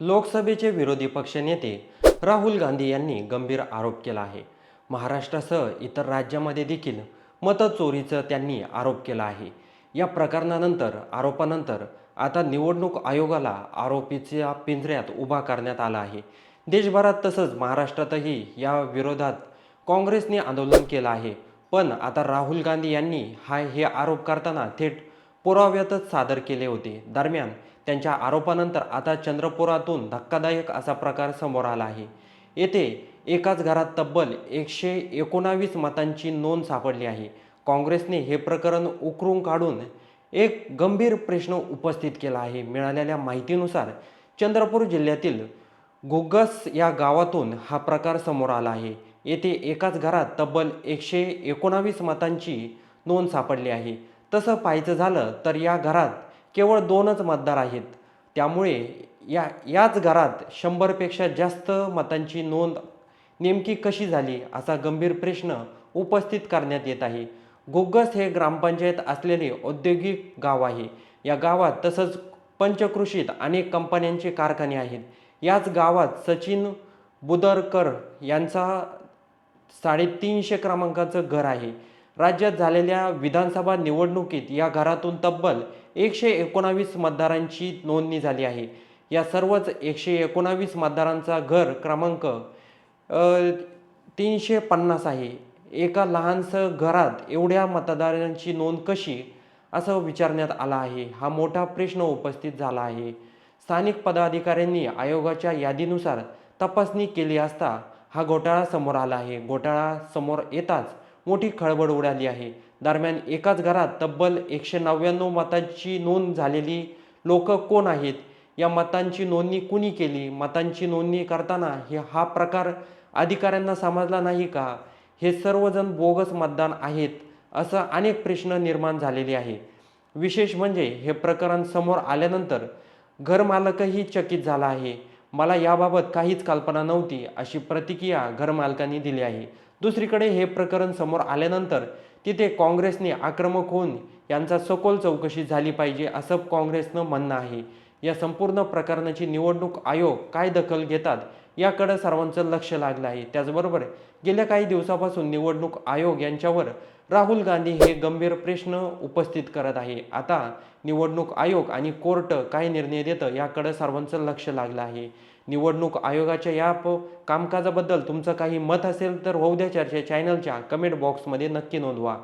लोकसभेचे विरोधी पक्षनेते राहुल गांधी यांनी गंभीर आरोप केला आहे. महाराष्ट्रासह इतर राज्यामध्ये देखील मतचोरीचं त्यांनी आरोप केला आहे. या प्रकरणानंतर आरोपानंतर आता निवडणूक आयोगाला आरोपीच्या पिंजऱ्यात उभा करण्यात आला आहे. देशभरात तसंच महाराष्ट्रातही या विरोधात काँग्रेसने आंदोलन केलं आहे. पण आता राहुल गांधी यांनी हा हे आरोप करताना थेट पुराव्यातच सादर केले होते. दरम्यान त्यांच्या आरोपानंतर आता चंद्रपुरातून धक्कादायक असा प्रकार समोर आला आहे. येथे एकाच घरात तब्बल एकशे एकोणावीस मतांची नोंद सापडली आहे. काँग्रेसने हे प्रकरण उकरून काढून एक गंभीर प्रश्न उपस्थित केला आहे. मिळालेल्या माहितीनुसार चंद्रपूर जिल्ह्यातील गुग्गस या गावातून हा प्रकार समोर आला आहे. येथे एकाच घरात तब्बल एकशे एकोणावीस मतांची नोंद सापडली आहे. तसं पाहायचं झालं तर या घरात केवळ दोनच मतदार आहेत. त्यामुळे या याच घरात शंभरपेक्षा जास्त मतांची नोंद नेमकी कशी झाली असा गंभीर प्रश्न उपस्थित करण्यात येत आहे. गुग्गस हे ग्रामपंचायत असलेले औद्योगिक गाव आहे. या गावात तसंच पंचकृषीत अनेक कंपन्यांचे कारखाने आहेत. याच गावात सचिन बुदरकर यांचा साडेतीनशे क्रमांकाचं घर आहे. राज्यात झालेल्या विधानसभा निवडणुकीत या घरातून तब्बल एकशे एकोणावीस मतदारांची नोंदणी झाली आहे. या सर्वच एकशे एकोणावीस मतदारांचा घर क्रमांक तीनशे पन्नास आहे. एका लहानसं घरात एवढ्या मतदारांची नोंद कशी? असं विचारण्यात आला आहे. हा मोठा प्रश्न उपस्थित झाला आहे. स्थानिक पदाधिकाऱ्यांनी आयोगाच्या यादीनुसार तपासणी केली असता हा घोटाळा समोर आला आहे. घोटाळा समोर येताच मोठी खळबळ उडाली आहे. दरम्यान एकाच घरात तब्बल एकशे नव्याण्णव मतांची नोंद झालेली लोक कोण आहेत? या मतांची नोंदणी कुणी केली? मतांची नोंदणी करताना हे हा प्रकार अधिकाऱ्यांना समजला नाही का? हे सर्वजण बोगस मतदान आहेत असं अनेक प्रश्न निर्माण झालेले आहे. विशेष म्हणजे हे प्रकरण समोर आल्यानंतर घरमालकही चकित झाला आहे. मला याबाबत काहीच कल्पना नव्हती अशी प्रतिक्रिया घरमालकांनी दिली आहे. दुसरीकडे हे प्रकरण समोर आल्यानंतर तिथे काँग्रेसने आक्रमक होऊन यांचा सखोल चौकशी झाली पाहिजे असं काँग्रेसनं म्हणणं आहे. या संपूर्ण प्रकरणाची निवडणूक आयोग काय दखल घेतात याकडे सर्वांचं लक्ष लागलं आहे. त्याचबरोबर गेल्या काही दिवसापासून निवडणूक आयोग यांच्यावर राहुल गांधी हे गंभीर प्रश्न उपस्थित करत आहे. आता निवडणूक आयोग आणि कोर्ट काय निर्णय देतं याकडे सर्वांचं लक्ष लागलं आहे. निवडणूक आयोगाच्या या प कामकाजाबद्दल तुमचं काही मत असेल तर होऊ द्या चर्चा. चॅनलच्या कमेंट बॉक्समध्ये नक्की नोंदवा.